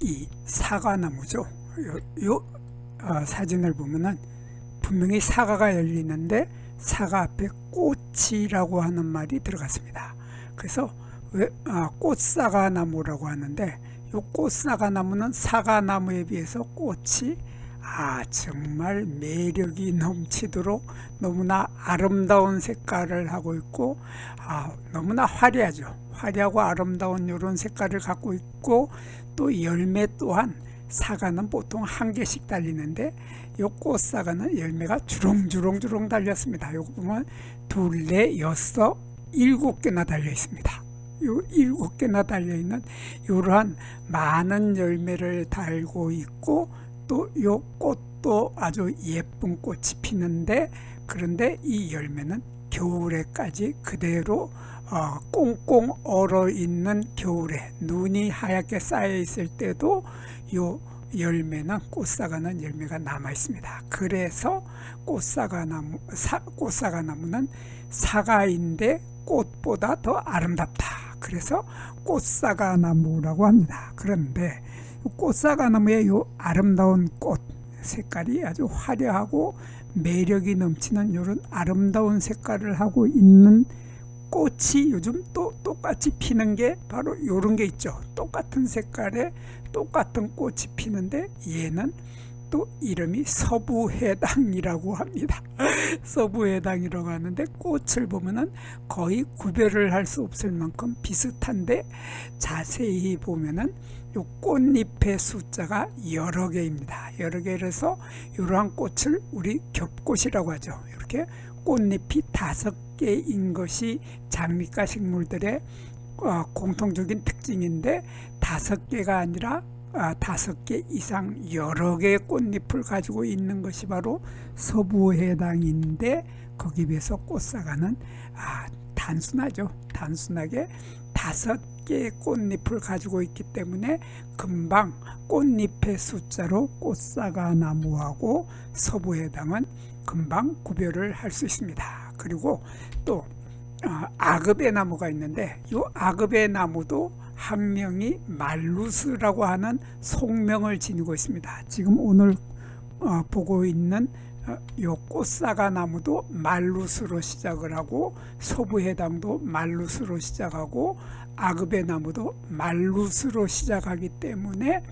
이 사과나무죠. 요, 요 어, 사진을 보면은 분명히 사과가 열리는데 사과 앞에 꽃이라고 하는 말이 들어갔습니다. 그래서 왜 아, 꽃사과나무라고 하는데 요 꽃사과나무는 사과나무에 비해서 꽃이 아 정말 매력이 넘치도록 너무나 아름다운 색깔을 하고 있고 아 너무나 화려하죠. 화려하고 아름다운 이런 색깔을 갖고 있고 또 열매 또한 사과는 보통 한 개씩 달리는데 요 꽃사과는 열매가 주렁주렁주렁 달렸습니다. 요거 보면 둘, 넷, 여섯, 일곱 개나 달려 있습니다. 요 일곱 개나 달려 있는 이러한 많은 열매를 달고 있고 또 요 꽃도 아주 예쁜 꽃이 피는데 그런데 이 열매는 겨울에까지 그대로 어, 꽁꽁 얼어 있는 겨울에 눈이 하얗게 쌓여 있을 때도 요 열매는 꽃사과는 열매가 남아 있습니다. 그래서 꽃사과 나무 사, 꽃사과 나무는 사과인데 꽃보다 더 아름답다. 그래서 꽃사과 나무라고 합니다. 그런데 꽃사과 나무의 요 아름다운 꽃 색깔이 아주 화려하고 매력이 넘치는 이런 아름다운 색깔을 하고 있는 꽃이 요즘 또 똑같이 피는 게 바로 요런 게 있죠. 똑같은 색깔의 똑같은 꽃이 피는데 얘는 또 이름이 서부해당이라고 합니다. 서부해당이라고 하는데 꽃을 보면은 거의 구별을 할 수 없을 만큼 비슷한데 자세히 보면은 요 꽃잎의 숫자가 여러 개입니다. 여러 개라서 이러한 꽃을 우리 겹꽃이라고 하죠. 이렇게 꽃잎이 다섯 개인 것이 장미과 식물들의 어, 공통적인 특징인데 다섯 개가 아니라 아, 다섯 개 이상 여러 개의 꽃잎을 가지고 있는 것이 바로 서부해 당인데 거기에 비해서 꽃사과는 아, 단순하죠. 단순하게 다섯 개의 꽃잎을 가지고 있기 때문에 금방 꽃잎의 숫자로 꽃사과 나무하고 서부해당은 금방 구별을 할 수 있습니다. 그리고 또 아, 아급의 나무가 있는데 이 아급의 나무도 한 명이 말루스라고 하는 속명을 지니고 있습니다. 지금 오늘 어, 보고 있는 어, 요 꽃사과 나무도 말루스로 시작을 하고 소부해당도 말루스로 시작하고 아급의 나무도 말루스로 시작하기 때문에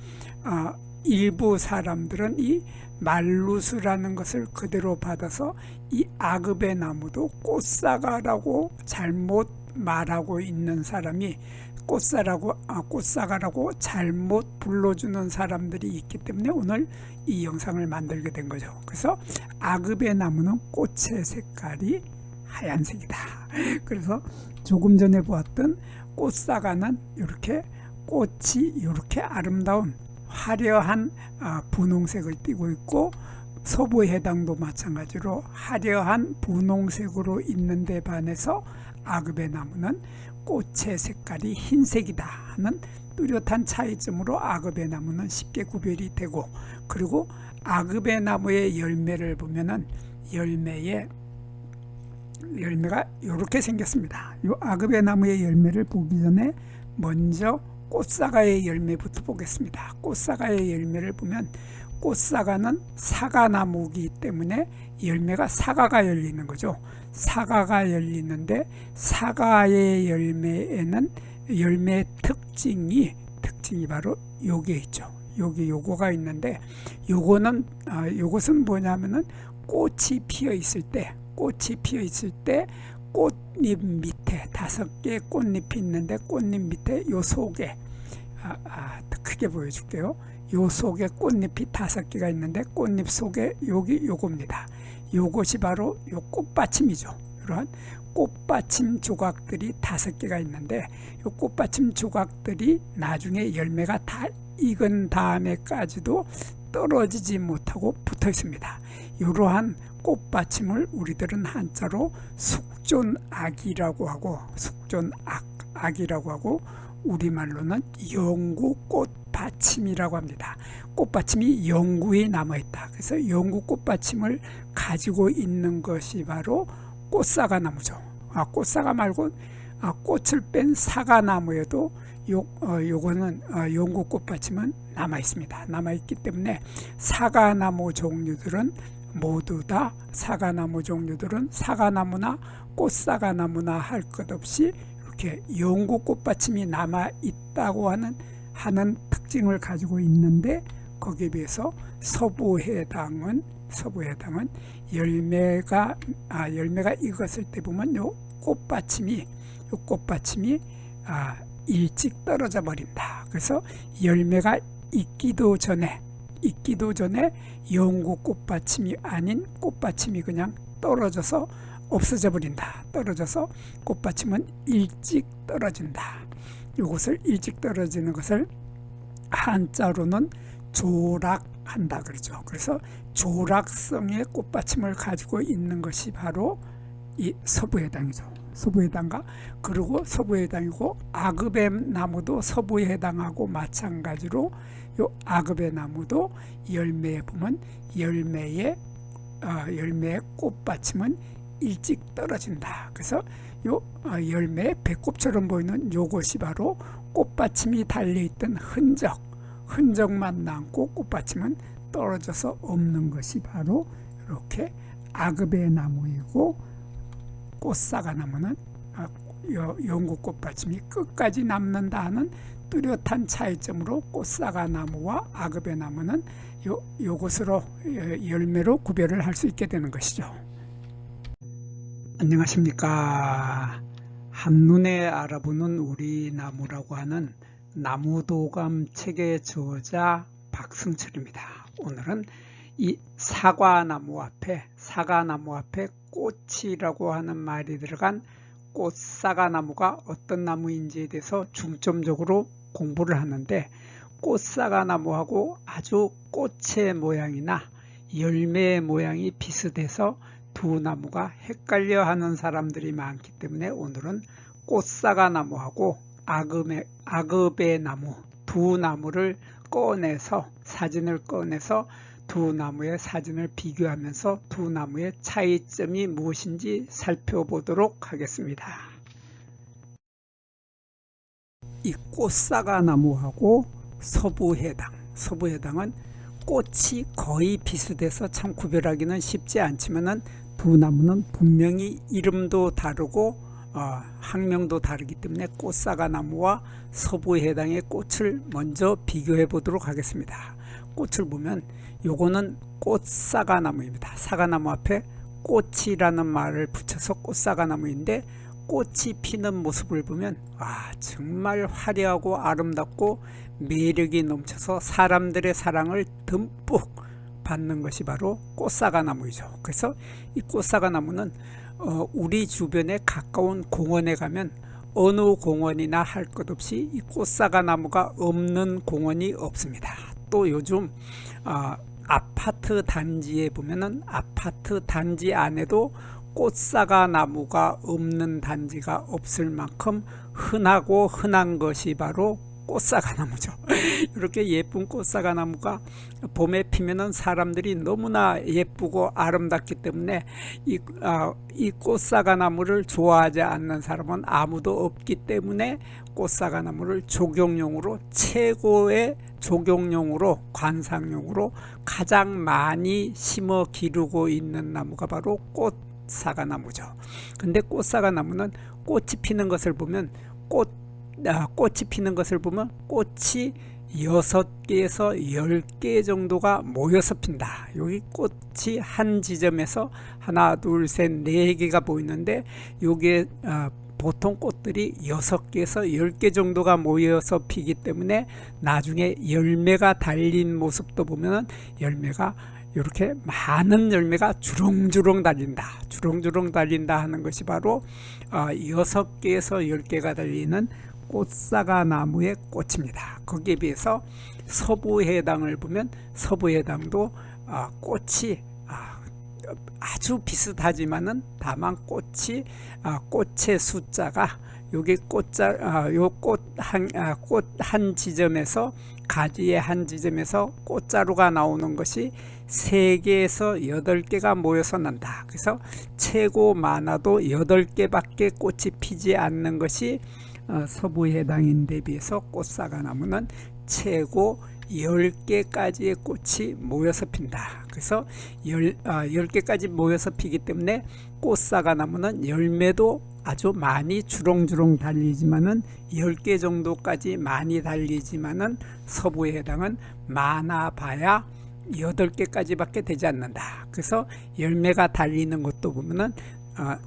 어, 일부 사람들은 이 말루스라는 것을 그대로 받아서 이 아급의 나무도 꽃사과라고 잘못 말하고 있는 사람이 꽃사라고 아, 꽃사과라고 잘못 불러주는 사람들이 있기 때문에 오늘 이 영상을 만들게 된 거죠. 그래서 아급의 나무는 꽃의 색깔이 하얀색이다. 그래서 조금 전에 보았던 꽃사과는 이렇게 꽃이 이렇게 아름다운 화려한 아, 분홍색을 띠고 있고 서부 해당도 마찬가지로 화려한 분홍색으로 있는 데 반해서 아급의 나무는 꽃의 색깔이 흰색이다 하는 뚜렷한 차이점으로 아급의 나무는 쉽게 구별이 되고 그리고 아급의 나무의 열매를 보면은 열매에 열매가 이렇게 생겼습니다. 이 아급의 나무의 열매를 보기 전에 먼저 꽃사과의 열매부터 보겠습니다. 꽃사과의 열매를 보면 꽃사과는 사과나무이기 때문에 열매가 사과가 열리는 거죠. 사과가 열리는데 사과의 열매에는 열매 특징이 특징이 바로 요게 있죠. 여기 요거가 있는데 요거는 아, 요것은 뭐냐면은 꽃이 피어 있을 때 꽃이 피어 있을 때 꽃잎 밑에 다섯 개 꽃잎이 있는데 꽃잎 밑에 요 속에 아, 아, 더 크게 보여줄게요. 요 속에 꽃잎이 다섯 개가 있는데 꽃잎 속에 여기 요겁니다. 요것이 바로 요 꽃받침이죠. 이러한 꽃받침 조각들이 다섯 개가 있는데 요 꽃받침 조각들이 나중에 열매가 다 익은 다음에까지도 떨어지지 못하고 붙어 있습니다. 이러한 꽃받침을 우리들은 한자로 숙존악이라고 하고 숙존악 악이라고 하고 우리말로는 영구꽃 받침이라고 합니다. 꽃받침이 영구에 남아있다. 그래서 영구 꽃받침을 가지고 있는 것이 바로 꽃사과 나무죠. 아, 꽃사과 말고 아, 꽃을 뺀 사과나무에도 요 어, 요거는 어, 영구 꽃받침은 남아 있습니다. 남아 있기 때문에 사과나무 종류들은 모두 다 사과나무 종류들은 사과나무나 꽃사과나무나 할 것 없이 이렇게 영구 꽃받침이 남아 있다고 하는 하는 특징을 가지고 있는데 거기에 비해서 서부해당은 서부해당은 열매가 아 열매가 익었을 때 보면 요 꽃받침이 요 꽃받침이 아 일찍 떨어져 버린다. 그래서 열매가 익기도 전에 익기도 전에 영구 꽃받침이 아닌 꽃받침이 그냥 떨어져서 없어져 버린다. 떨어져서 꽃받침은 일찍 떨어진다. 이것을 일찍 떨어지는 것을 한자로는 조락한다 그러죠. 그래서 조락성의 꽃받침을 가지고 있는 것이 바로 이 서부해당이죠. 서부해당과 그리고 서부해당이고 아급의 나무도 서부에 해당하고 마찬가지로 요 아급의 나무도 열매에 보면 열매의 어, 열매의 꽃받침은 일찍 떨어진다. 그래서 요 어, 열매 배꼽처럼 보이는 요것이 바로 꽃받침이 달려 있던 흔적, 흔적만 남고 꽃받침은 떨어져서 없는 것이 바로 이렇게 아급의 나무이고 꽃사과 나무는 아, 영국 꽃받침이 끝까지 남는다 하는 뚜렷한 차이점으로 꽃사과 나무와 아급의 나무는 요, 요것으로 예, 열매로 구별을 할 수 있게 되는 것이죠. 안녕하십니까. 한눈에 알아보는 우리 나무라고 하는 나무도감 책의 저자 박승철입니다. 오늘은 이 사과나무 앞에 사과나무 앞에 꽃이라고 하는 말이 들어간 꽃사과나무가 어떤 나무인지에 대해서 중점적으로 공부를 하는데 꽃사과나무하고 아주 꽃의 모양이나 열매의 모양이 비슷해서 두 나무가 헷갈려 하는 사람들이 많기 때문에 오늘은 꽃사과 나무하고 아금의, 아급의 나무 두 나무를 꺼내서 사진을 꺼내서 두 나무의 사진을 비교하면서 두 나무의 차이점이 무엇인지 살펴보도록 하겠습니다. 이 꽃사과 나무하고 서부해당, 서부해당은 꽃이 거의 비슷해서 참 구별하기는 쉽지 않지만은 두 나무는 분명히 이름도 다르고 어, 학명도 다르기 때문에 꽃사과 나무와 서부해당의 꽃을 먼저 비교해 보도록 하겠습니다. 꽃을 보면 요거는 꽃사과나무입니다. 사과나무 앞에 꽃이라는 말을 붙여서 꽃사과나무인데 꽃이 피는 모습을 보면 와 정말 화려하고 아름답고 매력이 넘쳐서 사람들의 사랑을 듬뿍 받는 것이 바로 꽃사과나무이죠. 그래서 이 꽃사과나무는 어, 우리 주변에 가까운 공원에 가면 어느 공원이나 할 것 없이 이 꽃사과나무가 없는 공원이 없습니다. 또 요즘 어, 아파트 단지에 보면은 아파트 단지 안에도 꽃사과 나무가 없는 단지가 없을 만큼 흔하고 흔한 것이 바로 꽃사과 나무죠. 이렇게 예쁜 꽃사과 나무가 봄에 피면은 사람들이 너무나 예쁘고 아름답기 때문에 이, 아, 이 꽃사과 나무를 좋아하지 않는 사람은 아무도 없기 때문에 꽃사과 나무를 조경용으로 최고의 조경용으로 관상용으로 가장 많이 심어 기르고 있는 나무가 바로 꽃사과나무죠. 근데 꽃사과나무는 꽃이 피는 것을 보면 꽃 아, 꽃이 피는 것을 보면 꽃이 여섯 개에서 열 개 정도가 모여서 핀다. 여기 꽃이 한 지점에서 하나, 둘, 셋, 네 개가 보이는데 요게 어, 보통 꽃들이 6개에서 10개 정도가 모여서 피기 때문에 나중에 열매가 달린 모습도 보면 열매가 이렇게 많은 열매가 주렁주렁 달린다. 주렁주렁 달린다 하는 것이 바로 6개에서 어, 10개가 달리는 꽃사과 나무의 꽃입니다. 거기에 비해서 서부 해당을 보면 서부 해당도 어, 꽃이 아주 비슷하지만은 다만 꽃이 아, 꽃의 숫자가 여기 꽃자 아, 요꽃한 아, 꽃한 지점에서 가지의 한 지점에서 꽃자루가 나오는 것이 세 개에서 여덟 개가 모여서 난다. 그래서 최고 많아도 여덟 개밖에 꽃이 피지 않는 것이 어, 서부 해당인데 비해서 꽃사과 나무는 최고 10개까지의 꽃이 모여서 핀다. 그래서 10, 아, 10개까지 모여서 피기 때문에 꽃사과 나무는 열매도 아주 많이 주렁주렁 달리지만은 10개 정도까지 많이 달리지만은 서부에 해당은 많아 봐야 8개까지밖에 되지 않는다. 그래서 열매가 달리는 것도 보면은 어,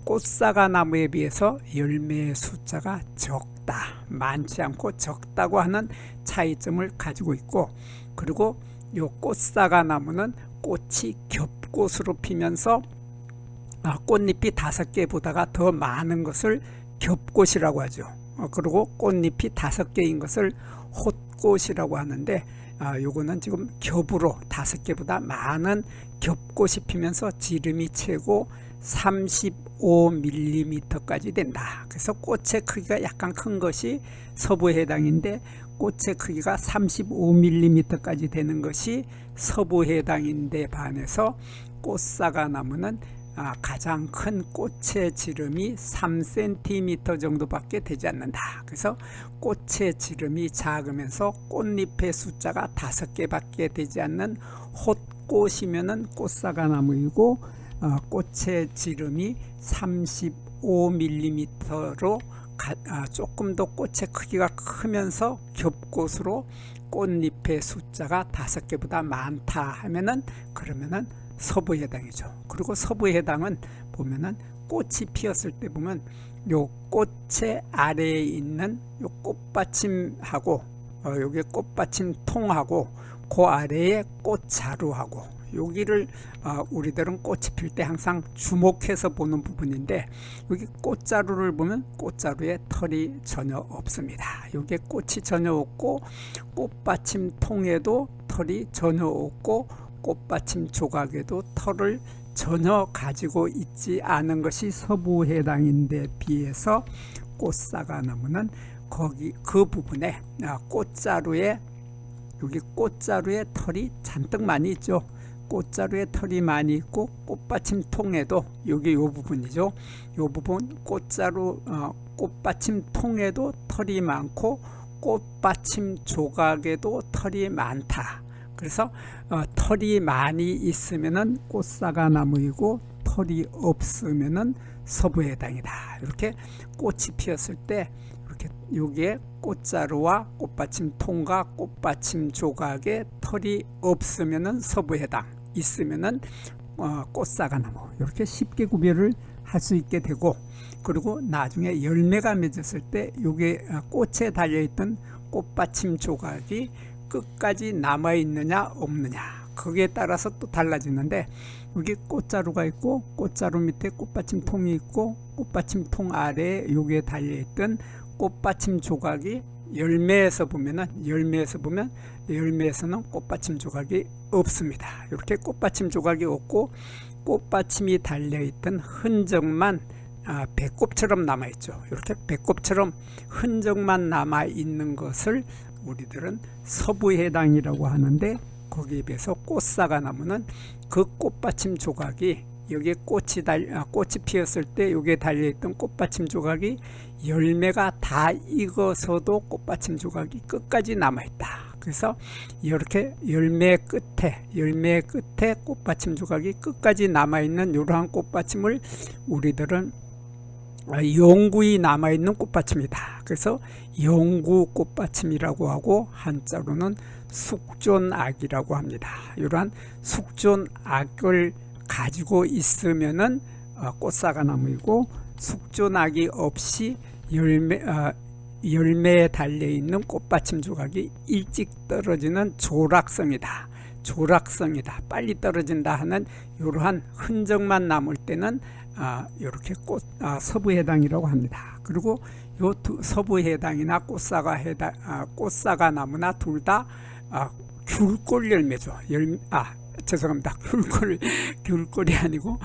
꽃사과 나무에 비해서 열매의 숫자가 적다. 많지 않고 적다고 하는 차이점을 가지고 있고 그리고 요 꽃사과 나무는 꽃이 겹꽃으로 피면서 아, 꽃잎이 다섯 개보다가 더 많은 것을 겹꽃이라고 하죠. 어, 그리고 꽃잎이 다섯 개인 것을 헛꽃이라고 하는데 아, 요거는 지금 겹으로 다섯 개보다 많은 겹꽃이 피면서 지름이 최고 35mm까지 된다. 그래서 꽃의 크기가 약간 큰 것이 서부에 해당인데 꽃의 크기가 35mm까지 되는 것이 서부에 해당인데 반해서 꽃사과 나무는 아, 가장 큰 꽃의 지름이 3cm 정도밖에 되지 않는다. 그래서 꽃의 지름이 작으면서 꽃잎의 숫자가 다섯 개밖에 되지 않는 헛꽃이면은 꽃사과 나무이고 어, 꽃의 지름이 35mm로 아, 조금 더 꽃의 크기가 크면서 겹꽃으로 꽃잎의 숫자가 다섯 개보다 많다 하면은 그러면은 서부 해당이죠. 그리고 서부 해당은 보면은 꽃이 피었을 때 보면 요 꽃의 아래에 있는 요 꽃받침하고 어, 여기 꽃받침 통하고 그 아래에 꽃자루하고 여기를 어, 우리들은 꽃이 필 때 항상 주목해서 보는 부분인데 여기 꽃자루를 보면 꽃자루에 털이 전혀 없습니다. 여기에 꽃이 전혀 없고 꽃받침 통에도 털이 전혀 없고 꽃받침 조각에도 털을 전혀 가지고 있지 않은 것이 서부 해당인데 비해서 꽃사과 나무는 거기 그 부분에 아, 꽃자루에 여기 꽃자루에 털이 잔뜩 많이 있죠. 꽃자루에 털이 많이 있고 꽃받침 통에도 여기 요 부분이죠. 요 부분 꽃자루 어, 꽃받침 통에도 털이 많고 꽃받침 조각에도 털이 많다. 그래서 어, 털이 많이 있으면은 꽃사과 나무이고 털이 없으면은 서부에 해당이다. 이렇게 꽃이 피었을 때 이렇게 여기에 꽃자루와 꽃받침 통과 꽃받침 조각에 털이 없으면은 서부에 해당, 있으면은 어, 꽃사과 나무 이렇게 쉽게 구별을 할 수 있게 되고 그리고 나중에 열매가 맺었을 때 여기에 어, 꽃에 달려 있던 꽃받침 조각이 끝까지 남아 있느냐 없느냐 거기에 따라서 또 달라지는데 여기 꽃자루가 있고 꽃자루 밑에 꽃받침 통이 있고 꽃받침 통 아래에 여기에 달려 있던 꽃받침 조각이 열매에서 보면은 열매에서 보면 열매에서는 꽃받침 조각이 없습니다. 이렇게 꽃받침 조각이 없고 꽃받침이 달려 있던 흔적만 아, 배꼽처럼 남아 있죠. 이렇게 배꼽처럼 흔적만 남아 있는 것을 우리들은 서부 해당이라고 하는데 거기에 비해서 꽃사과 나무는 그 꽃받침 조각이 여기에 꽃이 달 아, 꽃이 피었을 때 여기에 달려 있던 꽃받침 조각이 열매가 다 익어서도 꽃받침 조각이 끝까지 남아 있다. 그래서 이렇게 열매 끝에 열매 끝에 꽃받침 조각이 끝까지 남아 있는 이러한 꽃받침을 우리들은 영구히 남아 있는 꽃받침이다. 그래서 영구 꽃받침이라고 하고 한자로는 숙존악이라고 합니다. 이러한 숙존악을 가지고 있으면은 어, 꽃사과 나무이고 숙존악이 없이 열매 어, 열매에 달려 있는 꽃받침 조각이 일찍 떨어지는 조락성이다. 조락성이다. 빨리 떨어진다 하는 이러한 흔적만 남을 때는 아, 이렇게 꽃 아, 서부 해당이라고 합니다. 그리고 요 두, 서부 해당이나 꽃사과 해당 아, 꽃사과 나무나 둘다 아, 귤골 열매죠. 열, 아 죄송합니다. 귤골 귤골이 아니고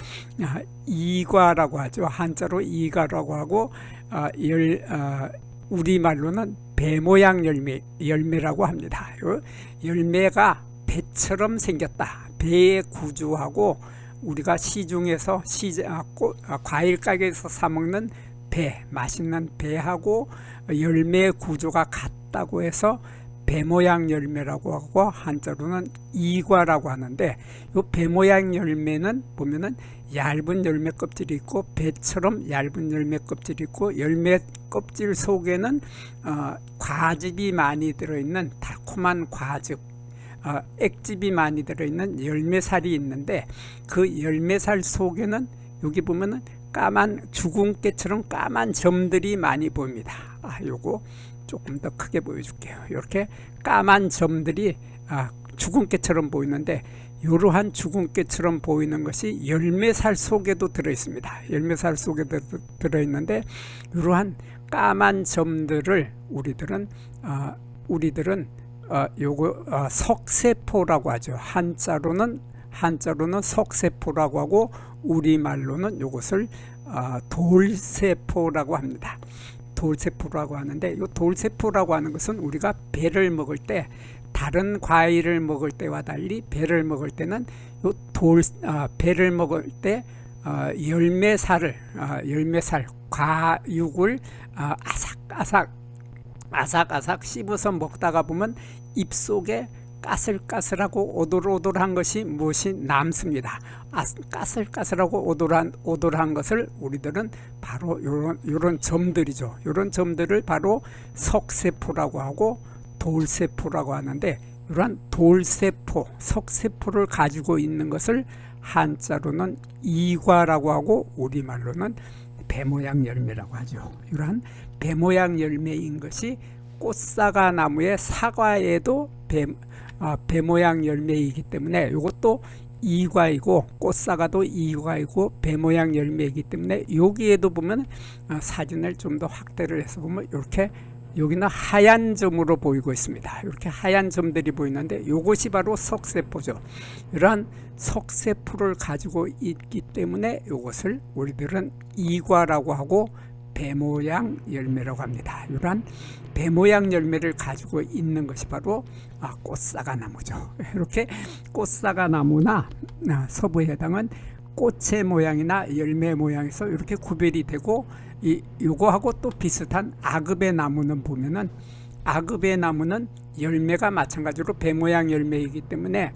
아, 이과라고 하죠. 한자로 이과라고 하고 아, 열 아, 우리 말로는 배 모양 열매 열매라고 합니다. 요 열매가 배처럼 생겼다. 배의 구조하고 우리가 시중에서 시 아, 꽃, 아, 과일 가게에서 사 먹는 배, 맛있는 배하고 열매 구조가 같다고 해서 배 모양 열매라고 하고 한자로는 이과라고 하는데 이 배 모양 열매는 보면은 얇은 열매 껍질이 있고 배처럼 얇은 열매 껍질이 있고 열매 껍질 속에는 어, 과즙이 많이 들어있는 달콤한 과즙 어, 액즙이 많이 들어있는 열매살이 있는데 그 열매살 속에는 여기 보면은 까만 죽은 깨처럼 까만 점들이 많이 보입니다. 아, 요거 조금 더 크게 보여줄게요. 이렇게 까만 점들이 아, 죽은 깨처럼 보이는데 이러한 죽은 깨처럼 보이는 것이 열매살 속에도 들어 있습니다. 열매살 속에도 들어 있는데 이러한 까만 점들을 우리들은 어, 우리들은 어, 요거 어, 석세포라고 하죠. 한자로는 한자로는 석세포라고 하고 우리말로는 요것을 어, 돌세포라고 합니다. 돌세포라고 하는데 이 돌세포라고 하는 것은 우리가 배를 먹을 때 다른 과일을 먹을 때와 달리 배를 먹을 때는 요돌 어, 배를 먹을 때 어, 열매살을 어, 열매살 과육을 어, 아삭아삭 아삭아삭 씹어서 먹다가 보면 입 속에 까슬까슬하고 오돌오돌한 것이 무엇이 남습니다. 아, 까슬까슬하고 오돌한 오돌한 것을 우리들은 바로 요런 요런 점들이죠. 요런 점들을 바로 석세포라고 하고 돌세포라고 하는데 이러한 돌세포, 석세포를 가지고 있는 것을 한자로는 이과라고 하고 우리말로는 배 모양 열매라고 하죠. 이러한 배 모양 열매인 것이 꽃사과 나무의 사과에도 배, 어, 배 모양 열매이기 때문에 이것도 이과이고 꽃사과도 이과이고 배 모양 열매이기 때문에 여기에도 보면 어, 사진을 좀 더 확대를 해서 보면 이렇게 여기는 하얀 점으로 보이고 있습니다. 이렇게 하얀 점들이 보이는데 이것이 바로 석세포죠. 이러한 석세포를 가지고 있기 때문에 이것을 우리들은 이과라고 하고 배 모양 열매라고 합니다. 이러한 배 모양 열매를 가지고 있는 것이 바로 아, 꽃사과 나무죠. 이렇게 꽃사과 나무나 아, 서부에 해당은 꽃의 모양이나 열매 모양에서 이렇게 구별이 되고 이 요거하고 또 비슷한 아급의 나무는 보면은 아급의 나무는 열매가 마찬가지로 배 모양 열매이기 때문에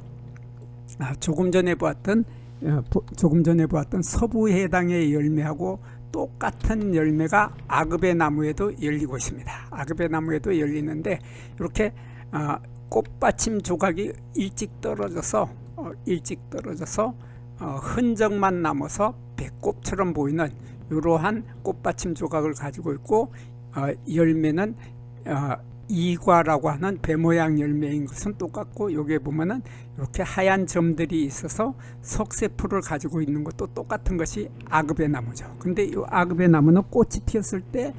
아, 조금 전에 보았던 어, 보- 조금 전에 보았던 서부 해당의 열매하고 똑같은 열매가 아급의 나무에도 열리고 있습니다. 아급의 나무에도 열리는데 이렇게 어, 꽃받침 조각이 일찍 떨어져서 어, 일찍 떨어져서 어, 흔적만 남아서 배꼽처럼 보이는 이러한 꽃받침 조각을 가지고 있고 어, 열매는 어, 이과라고 하는 배 모양 열매인 것은 똑같고 여기에 보면은 이렇게 하얀 점들이 있어서 석쇠풀을 가지고 있는 것도 똑같은 것이 아급의 나무죠. 근데 이 아급의 나무는 꽃이 피었을 때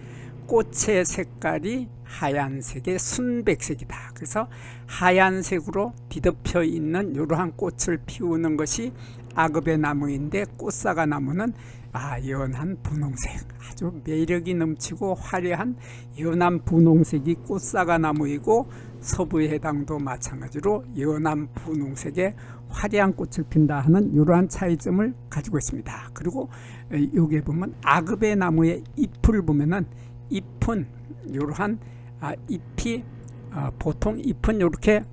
꽃의 색깔이 하얀색의 순백색이다. 그래서 하얀색으로 뒤덮여 있는 이러한 꽃을 피우는 것이 아급의 나무인데 꽃사과 나무는 아 연한 분홍색 아주 매력이 넘치고 화려한 연한 분홍색이 꽃사과 나무이고 서부의 해당도 마찬가지로 연한 분홍색의 화려한 꽃을 핀다 하는 이러한 차이점을 가지고 있습니다. 그리고 여기에 보면 아급의 나무의 잎을 보면은 잎은 이러한 아, 잎이 아, 보통 잎은 이렇게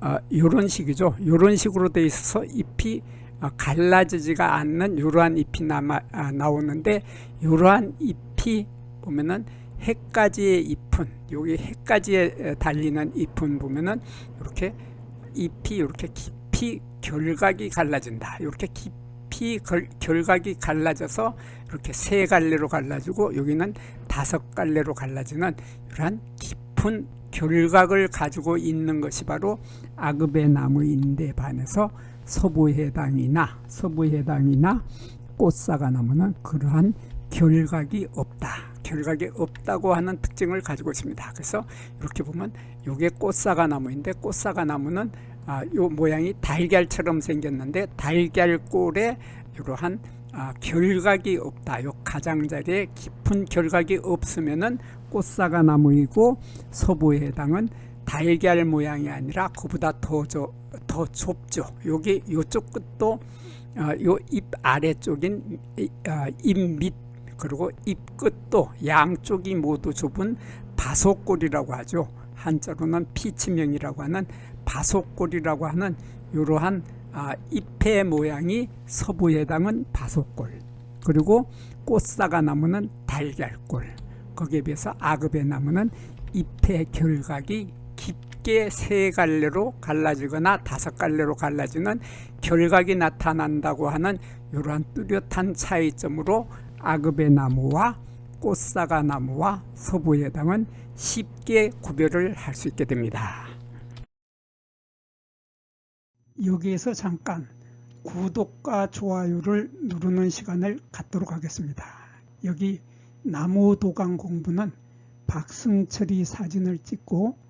아, 이런 식이죠. 이런 식으로 돼 있어서 잎이 아, 갈라지지가 않는 이러한 잎이 남아, 아, 나오는데 이러한 잎이 보면은 해까지의 잎은 여기 해까지에 달리는 잎은 보면은 이렇게 잎이 이렇게 깊이 결각이 갈라진다. 이렇게 깊이 결, 결각이 갈라져서 이렇게 세 갈래로 갈라지고 여기는 다섯 갈래로 갈라지는 이러한 깊은 결각을 가지고 있는 것이 바로 아급의 나무인데 반해서 서부해당이나 서부해당이나 꽃사과 나무는 그러한 결각이 없다. 결각이 없다고 하는 특징을 가지고 있습니다. 그래서 이렇게 보면 이게 꽃사과 나무인데 꽃사과 나무는 아, 요 모양이 달걀처럼 생겼는데 달걀꼴에 이러한 아, 결각이 없다. 요 가장자리에 깊은 결각이 없으면은 꽃사과 나무이고 서부에 해당은 달걀 모양이 아니라 그보다 더, 저, 더 좁죠. 여기 요쪽 끝도 어, 요잎 아래쪽인 어, 잎밑 그리고 잎끝도 양쪽이 모두 좁은 바속골이라고 하죠. 한자로는 피치명이라고 하는 바속골이라고 하는 이러한 아, 잎의 모양이 서부에 해당은 바속골 그리고 꽃사과 나무는 달걀골 거기에 비해서 아급의 나무는 잎의 결각이 깊게 세 갈래로 갈라지거나 다섯 갈래로 갈라지는 결각이 나타난다고 하는 이러한 뚜렷한 차이점으로 아급의 나무와 꽃사과 나무와 서부에 해당은 쉽게 구별을 할 수 있게 됩니다. 여기에서 잠깐 구독과 좋아요를 누르는 시간을 갖도록 하겠습니다. 여기 나무 도강 공부는 박승철이 사진을 찍고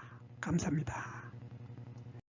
감사합니다.